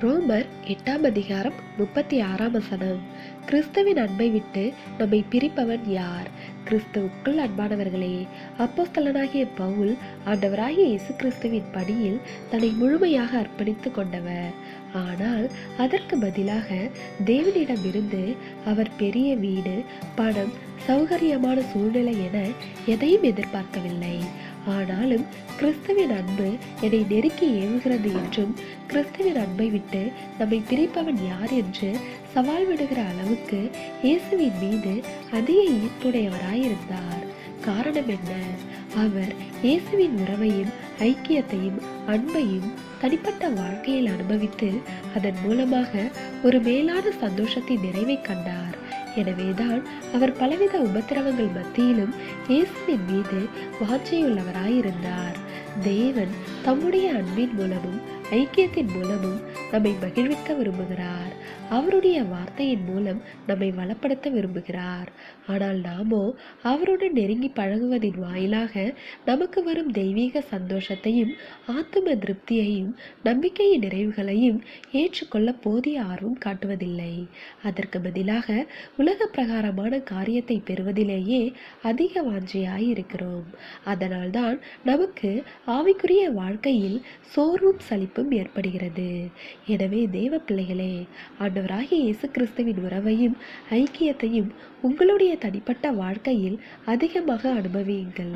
ரோமர் எட்டாம் அதிகாரம் முப்பத்தி ஆறாம் வசனம். கிறிஸ்துவின் அன்பை விட்டு நம்மை பிரிப்பவன் யார்? கிறிஸ்துவுக்குள் அன்பானவர்களே அப்போஸ்தலனாகிய பவுல் ஆண்டவராகிய இயேசு கிறிஸ்துவின் பணியில் தன்னை முழுமையாக அர்ப்பணித்து கொண்டவர். ஆனால் அதற்கு பதிலாக தேவனிடமிருந்து அவர் பெரிய வீடு பணம் சௌகரியமான சூழ்நிலை என எதையும் எதிர்பார்க்கவில்லை. ஆனாலும் கிறிஸ்துவின் அன்பு என்னை நெருக்கி ஏவுகிறது என்றும் கிறிஸ்துவின் அன்பை விட்டு நம்மை பிரிப்பவன் யார் என்று சவால் விடுகிற அளவுக்கு இயேசுவின் மீது அதிக ஈர்ப்புடையவராயிருந்தார். காரணம் என்ன? அவர் இயேசுவின் உறவையும் ஐக்கியத்தையும் அன்பையும் தனிப்பட்ட வாழ்க்கையில் அனுபவித்து அதன் மூலமாக ஒரு மேலான சந்தோஷத்தின் நிறைவை கண்டார். எனவேதான் அவர் பலவித உபத்திரவங்கள் மத்தியிலும் இயேசுவின் மீது வாஞ்சையுள்ளவராயிருந்தார். தேவன் தம்முடைய அன்பின் மூலமும் ஐக்கியத்தின் மூலமும் நம்மை மகிழ்விக்க விரும்புகிறார். அவருடைய வார்த்தையின் மூலம் நம்மை வளப்படுத்த விரும்புகிறார். ஆனால் நாமோ அவருடன் நெருங்கி பழகுவதின் வாயிலாக நமக்கு வரும் தெய்வீக சந்தோஷத்தையும் ஆத்தும திருப்தியையும் நம்பிக்கையின் நிறைவுகளையும் ஏற்றுக்கொள்ள போதிய ஆர்வம் காட்டுவதில்லை. அதற்கு பதிலாக உலக பிரகாரமான காரியத்தை பெறுவதிலேயே அதிக வாஞ்சையாய் இருக்கிறோம் அதனால்தான் நமக்கு ஆவிக்குரிய வாழ்க்கையில் சோர்வும் பாதிப்பும் ஏற்படுகிறது. எனவே தேவ பிள்ளைகளே ஆண்டவராகிய இயேசு கிறிஸ்துவின் உறவையும் ஐக்கியத்தையும் உங்களுடைய தனிப்பட்ட வாழ்க்கையில் அதிகமாக அனுபவியுங்கள்.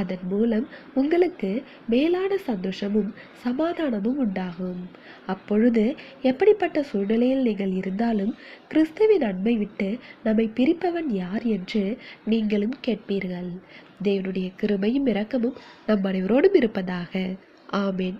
அதன் மூலம் உங்களுக்கு மேலான சந்தோஷமும் சமாதானமும் உண்டாகும். அப்பொழுது எப்படிப்பட்ட சூழ்நிலையில் நீங்கள் இருந்தாலும் கிறிஸ்துவின் அன்பை விட்டு நம்மை பிரிப்பவன் யார் என்று நீங்களும் கேட்பீர்கள். தேவனுடைய கிருபையும் இரக்கமும் நம் அனைவரோடும் இருப்பதாக. ஆமேன்.